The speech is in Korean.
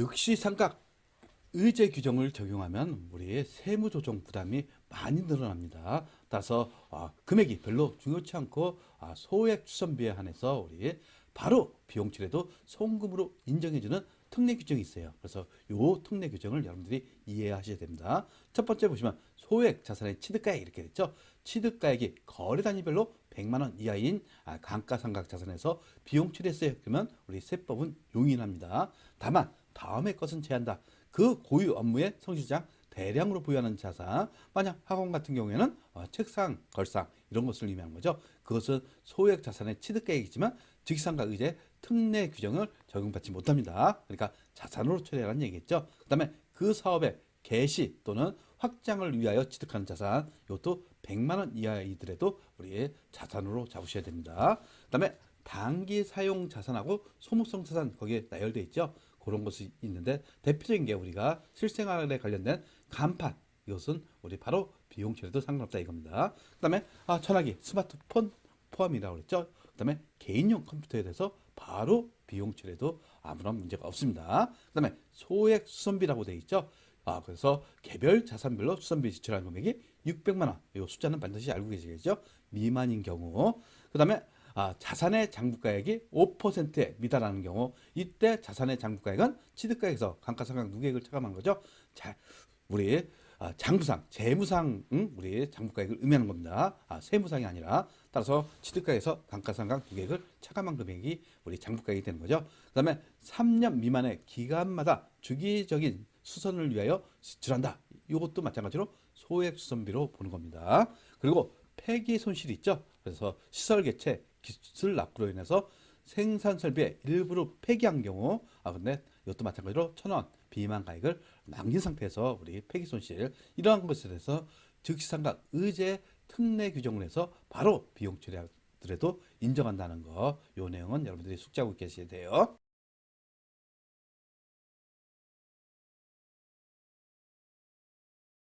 즉시 삼각 의제 규정을 적용하면 우리의 세무 조정 부담이 많이 늘어납니다. 따라서 아, 금액이 별로 중요치 않고 아, 소액 추선비에 한해서 우리 바로 비용 처리도 송금으로 인정해주는 특례 규정이 있어요. 그래서 요 특례 규정을 여러분들이 이해하셔야 됩니다. 첫 번째 보시면 소액 자산의 취득가액 이렇게 됐죠. 취득가액이 거래 단위별로 100만 원 이하인 아, 감가상각 자산에서 비용 처리했어요. 그러면 우리 세법은 용인합니다. 다만 다음의 것은 제한다. 그 고유 업무의 성실장 대량으로 보유하는 자산, 만약 학원 같은 경우에는 어, 책상, 걸상 이런 것을 의미하는 거죠. 그것은 소액 자산의 취득가액이지만 직상과 의제 특례 규정을 적용받지 못합니다. 그러니까 자산으로 처리하라는 얘기겠죠. 그다음에 그 사업의 개시 또는 확장을 위하여 취득하는 자산, 이것도 100만 원 이하이더라도 우리 자산으로 잡으셔야 됩니다. 그다음에 단기 사용 자산하고 소모성 자산 거기에 나열돼 있죠. 그런 것이 있는데 대표적인 게 우리가 실생활에 관련된 간판 이것은 우리 바로 비용 처리도 상관없다 이겁니다. 그다음에 아, 전화기, 스마트폰 포함이라고 그랬죠. 그다음에 개인용 컴퓨터에 대해서 바로 비용 처리도 아무런 문제가 없습니다. 그다음에 소액 수선비라고 돼 있죠. 아, 그래서 개별 자산별로 수선비 지출하는 금액이 600만 원. 이 숫자는 반드시 알고 계시겠죠? 미만인 경우. 그다음에 아, 자산의 장부가액이 5%에 미달하는 경우 이때 자산의 장부가액은 취득가액에서 감가상각 누계액을 차감한 거죠. 자, 우리 아, 장부상, 재무상 응? 우리 장부가액을 의미하는 겁니다. 아, 세무상이 아니라 따라서 취득가액에서 감가상각 누계액을 차감한 금액이 우리 장부가액이 되는 거죠. 그다음에 3년 미만의 기간마다 주기적인 수선을 위하여 지출한다. 이것도 마찬가지로 소액 수선비로 보는 겁니다. 그리고 폐기 손실이 있죠. 그래서 시설 개체, 기술 낙후로 인해서 생산 설비의 일부를 폐기한 경우, 아 근데 이것도 마찬가지로 천 원 비만 가액을 남긴 상태에서 우리 폐기 손실 이러한 것에 대해서 즉시상각 의제 특례 규정을 해서 바로 비용 처리하더라도 인정한다는 거, 요 내용은 여러분들이 숙지하고 계셔야 돼요.